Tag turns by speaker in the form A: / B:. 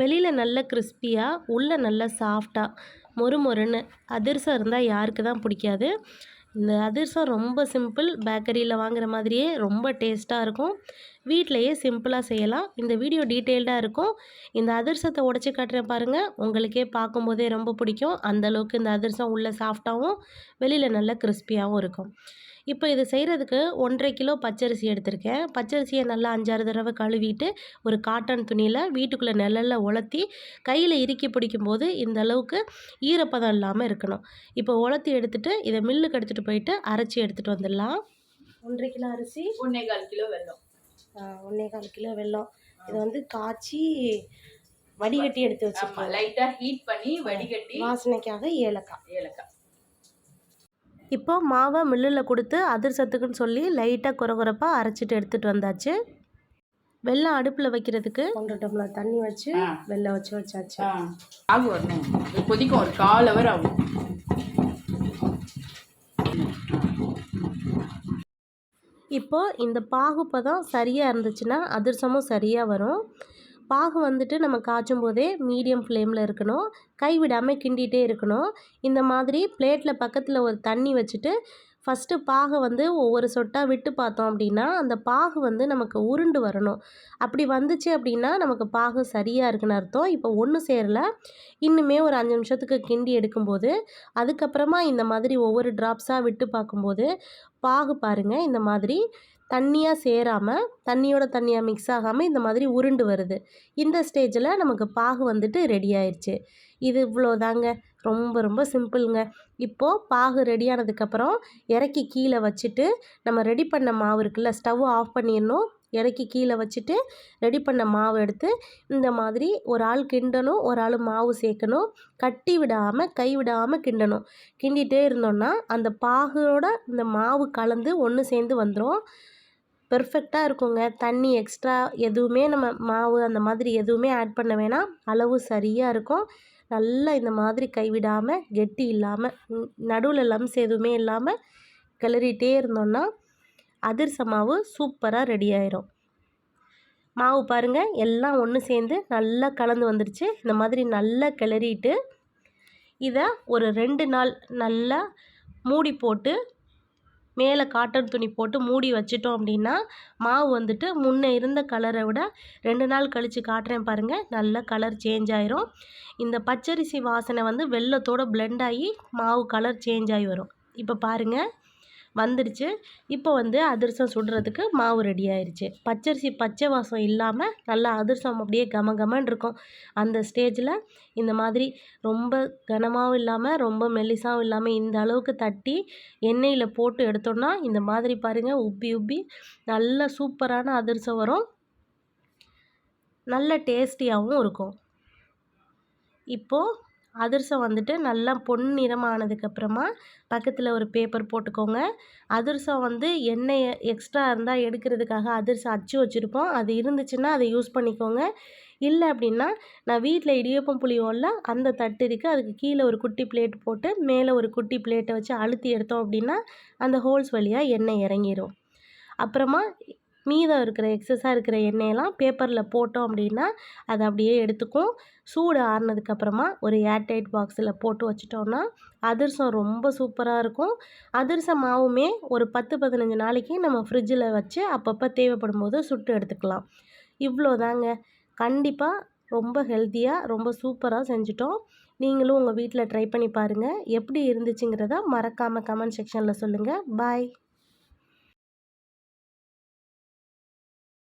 A: வெளியில் நல்ல கிறிஸ்பியாக உள்ளே நல்ல சாஃப்டாக மொறு மொறுன்னு அதிரசம் இருந்தால் யாருக்கு தான் பிடிக்காது. இந்த அதிரசம் ரொம்ப சிம்பிள் பேக்கரியில் வாங்குற மாதிரியே ரொம்ப டேஸ்ட்டாக இருக்கும். வீட்டிலையே சிம்பிளாக செய்யலாம். இந்த வீடியோ டீட்டெயில்டாக இருக்கும். இந்த அதிரசத்தை உடச்சி காட்டுறேன் பாருங்கள் உங்களுக்கே பார்க்கும்போதே ரொம்ப பிடிக்கும். அந்தளவுக்கு இந்த அதிரசம் உள்ளே சாஃப்டாகவும் வெளியில் நல்ல கிறிஸ்பியாகவும் இருக்கும். இப்போ இது செய்கிறதுக்கு ஒன்றரை கிலோ பச்சரிசி எடுத்திருக்கேன். பச்சரிசியை நல்லா அஞ்சாறு தடவை கழுவிட்டு ஒரு காட்டன் துணியில் வீட்டுக்குள்ளே நிழலில் உலர்த்தி கையில் இறுக்கி பிடிக்கும்போது இந்த அளவுக்கு ஈரப்பதம் இல்லாமல் இருக்கணும். இப்போ உலர்த்தி எடுத்துகிட்டு இதை மில்லுக்கு எடுத்துகிட்டு போயிட்டு அரைச்சி எடுத்துகிட்டு வந்துடலாம். ஒன்றரை கிலோ அரிசி.
B: ஒன்னே கால் கிலோ வெல்லம்.
A: ஒன்றே கால் கிலோ வெல்லம். இது வந்து காய்ச்சி வடிகட்டி எடுத்து வச்சுருக்கோம்.
B: லைட்டா ஹீட் பண்ணி வடிகட்டி
A: வாசனைக்காக ஏலக்காய்.
B: ஏலக்காய்.
A: இப்போ மாவை மில்லில் கொடுத்து அதிர்சத்துக்குன்னு சொல்லி லைட்டாக குறை குறைப்பாக அரைச்சிட்டு எடுத்துகிட்டு வந்தாச்சு. வெள்ளம் அடுப்பில் வைக்கிறதுக்கு ஒன்றரை டம்ளர் தண்ணி வச்சு. வெள்ளம் வச்சு வச்சாச்சு.
B: ஆகும் வரணும். கொதிக்கும். ஒரு கால் ஹவர் ஆகும்.
A: இப்போ இந்த பாகுப்பதம் சரியாக இருந்துச்சுன்னா அதிரசமும் சரியாக வரும். பாகு வந்துட்டு நம்ம காய்ச்சும் போதே மீடியம் ஃப்ளேமில் இருக்கணும். கைவிடாமல் கிண்டிகிட்டே இருக்கணும். இந்த மாதிரி பிளேட்டில் பக்கத்தில் ஒரு தண்ணி வச்சுட்டு ஃபஸ்ட்டு பாகை வந்து ஒவ்வொரு சொட்டாக விட்டு பார்த்தோம் அப்படின்னா அந்த பாகு வந்து நமக்கு உருண்டு வரணும். அப்படி வந்துச்சு அப்படின்னா நமக்கு பாகு சரியாக இருக்குன்னு அர்த்தம். இப்போ ஒன்று சேரல. இன்னுமே ஒரு அஞ்சு நிமிஷத்துக்கு கிண்டி எடுக்கும்போது அதுக்கப்புறமா இந்த மாதிரி ஒவ்வொரு ட்ராப்ஸாக விட்டு பார்க்கும்போது பாகு பாருங்கள் இந்த மாதிரி தண்ணியாக சேராமல் தண்ணியோட தண்ணியாக மிக்ஸ் ஆகாமல் இந்த மாதிரி உருண்டு வருது. இந்த ஸ்டேஜில் நமக்கு பாகு வந்துட்டு ரெடி ஆயிடுச்சு இது இவ்வளோ தாங்க ரொம்ப ரொம்ப சிம்பிளுங்க இப்போது பாகு ரெடியானதுக்கப்புறம் இறக்கி கீழே வச்சுட்டு நம்ம ரெடி பண்ண மாவு இருக்குல்ல ஸ்டவ் ஆஃப் பண்ணிடணும். இறக்கி கீழே வச்சுட்டு ரெடி பண்ண மாவு எடுத்து இந்த மாதிரி ஒரு ஆள் கிண்டணும் ஒரு ஆள் மாவு சேர்க்கணும். கட்டி விடாமல் கை விடாமல் கிண்டணும். கிண்டிகிட்டே இருந்தோன்னா அந்த பாகோட இந்த மாவு கலந்து ஒன்று சேர்ந்து வந்துடும் பெர்ஃபெக்டாக இருக்குங்க. தண்ணி எக்ஸ்ட்ரா எதுவுமே நம்ம மாவு அந்த மாதிரி எதுவுமே ஆட் பண்ண வேணாம். அளவு சரியாக இருக்கும். நல்லா இந்த மாதிரி கைவிடாமல் கெட்டி இல்லாமல் நடுவில் லம்ஸ் எதுவுமே இல்லாமல் கிளறிட்டே இருந்தோம்னா அதிர்ச மாவு சூப்பராக ரெடி ஆயிரும். மாவு பாருங்கள் எல்லாம் ஒன்று சேர்ந்து நல்லா கலந்து வந்துடுச்சு இந்த மாதிரி நல்லா கிளறிட்டு இதை ஒரு ரெண்டு நாள் நல்லா மூடி போட்டு மேலே காட்டன் துணி போட்டு மூடி வச்சிட்டோம் அப்படின்னா மாவு வந்துட்டு முன்னே இருந்த கலரை விட ரெண்டு நாள் கழித்து காட்டுறேன் பாருங்கள் நல்ல கலர் சேஞ்ச் ஆயிரும். இந்த பச்சரிசி வாசனை வந்து வெள்ளத்தோட பிளெண்ட் ஆகி மாவு கலர் சேஞ்ச் ஆகி வரும். இப்போ பாருங்கள் வந்துடுச்சு. இப்போ வந்து அதிரசம் சுடுறதுக்கு மாவு ரெடி ஆயிடுச்சு பச்சரிசி பச்சை வாசம் இல்லாமல் நல்லா அதிரசம் அப்படியே கம கமன்னு இருக்கும். அந்த ஸ்டேஜில் இந்த மாதிரி ரொம்ப கனமாகவும் இல்லாமல் ரொம்ப மெல்லிசாகவும் இல்லாமல் இந்த அளவுக்கு தட்டி எண்ணெயில் போட்டு எடுத்தோன்னா இந்த மாதிரி பாருங்கள் உப்பி உப்பி நல்ல சூப்பரான அதிரசம் வரும். நல்ல டேஸ்டியாகவும் இருக்கும். இப்போது அதிரசம் வந்துட்டு நல்லா பொன் நிறமானதுக்கப்புறமா பக்கத்தில் ஒரு பேப்பர் போட்டுக்கோங்க. அதிரசம் வந்து எண்ணெய் எக்ஸ்ட்ரா இருந்தால் எடுக்கிறதுக்காக அதிரசம் அச்சு வச்சுருப்போம். அது இருந்துச்சுன்னா அதை யூஸ் பண்ணிக்கோங்க. இல்லை அப்படின்னா நான் வீட்டில் இடியப்பம் புளியோம்ல அந்த தட்டு இருக்குது அதுக்கு கீழே ஒரு குட்டி பிளேட் போட்டு மேலே ஒரு குட்டி பிளேட்டை வச்சு அழுத்தி எடுத்தோம் அப்படின்னா அந்த ஹோல்ஸ் வழியாக எண்ணெய் இறங்கிரும். அப்புறமா மீதம் இருக்கிற எக்ஸஸாக இருக்கிற எண்ணெயெல்லாம் பேப்பரில் போட்டோம் அப்படின்னா அதை அப்படியே எடுத்துக்கும். சூடு ஆறுனதுக்கப்புறமா ஒரு ஏர்டைட் பாக்ஸில் போட்டு வச்சிட்டோம்னா அதிரசம் ரொம்ப சூப்பராக இருக்கும். அதிரசம் மாவுமே ஒரு பத்து பதினஞ்சு நாளைக்கு நம்ம ஃப்ரிட்ஜில் வச்சு அப்பப்போ தேவைப்படும் போது சுட்டு எடுத்துக்கலாம். இவ்வளோ தாங்க கண்டிப்பாக ரொம்ப ஹெல்த்தியாக ரொம்ப சூப்பராக செஞ்சுட்டோம். நீங்களும் உங்கள் வீட்டில் ட்ரை பண்ணி பாருங்கள் எப்படி இருந்துச்சுங்கிறத மறக்காமல் கமெண்ட் செக்ஷனில் சொல்லுங்கள் பாய்